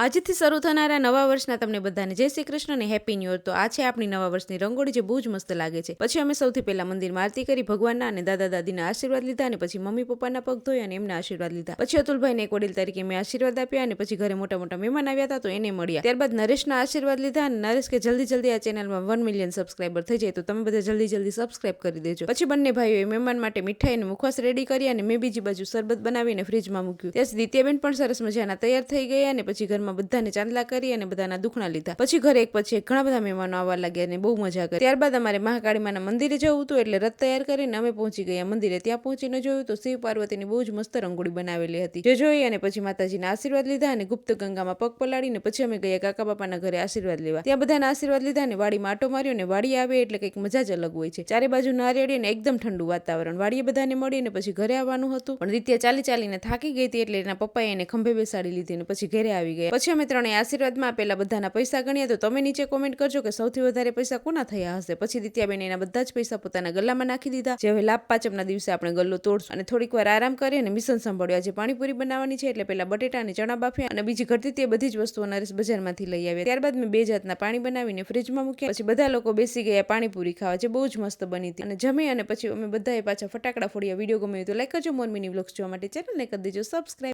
આજથી શરૂ થનારા નવા વર્ષના તમને બધાને જય શ્રી કૃષ્ણ અને હેપી ન્યુ તો આ છે આપણી નવા વર્ષની રંગોળી જે બહુ જ મસ્ત લાગે છે. પછી અમે સૌથી પહેલા મંદિરમાં આરતી કરી, ભગવાનના અને દાદા દાદીના આશીર્વાદ લીધા અને પછી મમ્મી પપ્પાના પગ ધોઈ અને એમના આશીર્વાદ લીધા. પછી અતુલભાઈને એક વડીલ તરીકે મેં આશીર્વાદ આપ્યા અને પછી ઘરે મોટા મોટા મહેમાન આવ્યા હતા તો એને મળ્યા. ત્યારબાદ નરેશના આશીર્વાદ લીધા અને નરેશ કે જલ્દી જલ્દી આ ચેનલમાં વન મિલિયન સબસ્ક્રાઈબર થઈ જાય તો તમે બધા જલ્દી જલ્દી સબસ્ક્રાઈબ કરી દેજો. પછી બંને ભાઈઓએ મહેમાન માટે મીઠાઈ અને મુખવાસ રેડી કરી અને મેં બીજી બાજુ શરબત બનાવીને ફ્રીજમાં મૂક્યું. ત્યાં સુધી દિત્યાબેન પણ સરસ મજાના તૈયાર થઈ ગયા અને પછી ઘરમાં બધાને ચાંદલા કરી અને બધાના દુખણા લીધા. પછી ઘરે એક પછી ઘણા બધા મહેમાનો આવવા લાગ્યા અને બહુ મજા કરી. ત્યારબાદ અમારે મહાકાળી માના મંદિરે જવું હતું એટલે રથ તૈયાર કરીને અમે પહોંચી ગયા મંદિરે. ત્યાં પહોંચીને જોયું તો શિવ પાર્વતીની બહુ જ મસ્ત રંગોળી બનાવેલી હતી. જે જોઈ અને પછી માતાજીના આશીર્વાદ લીધા અને ગુપ્ત ગંગામાં પગ પલાળીને પછી અમે ગયા કાકા બાપાના ઘરે આશીર્વાદ લેવા. ત્યાં બધાના આશીર્વાદ લીધા અને વાડીમાં આટો માર્યો અને વાડી આવે એટલે કંઈક મજા જ અલગ હોય છે. ચારે બાજુ નારિયેળી અને એકદમ ઠંડુ વાતાવરણ. વાડીએ બધાને મળીને પછી ઘરે આવવાનું હતું. પણ રીત્યા ચાલી ચાલીને થાકી ગઈ હતી એટલે એના પપ્પાએ એને ખંભે બેસાડી લીધી અને પછી ઘરે આવી ગયા. પછી અમે ત્રણેય આશીર્વાદમાં આપેલા બધાના પૈસા ગણ્યા તો તમે નીચે કોમેન્ટ કરજો કે સૌથી વધારે પૈસા કોના થયા હશે. પછી દિત્યાબેન એના બધા જ પૈસા પોતાના ગલ્લામાં નાખી દીધા. જે હવે લાભ પાંચમના દિવસે આપણે ગલ્લો તોડશું. અને થોડીક વાર આરામ કરી અને મિશન સંભાળ્યું. આજે પાણીપુરી બનાવવાની છે એટલે પેલા બટેટા અને ચણા બાફ્યા અને બીજી ઘટતી તે બધી જ વસ્તુઓ નરેશ બજારમાંથી લઈ આવ્યા. ત્યારબાદ મેં બે જાતના પાણી બનાવીને ફ્રીજમાં મૂક્યા. પછી બધા લોકો બેસી ગયા પાણીપુરી ખાવા, જે બહુ જ મસ્ત બની હતી. અને જમી અને પછી અમે બધાએ પાછા ફટાકડા ફોડ્યા. વીડિયો ગમ્યો તો લાઈક કરજો. મોરમીની વ્લોગ્સ જોવા માટે ચેનલને કરી દેજો. સબસ્ક્રાઈબ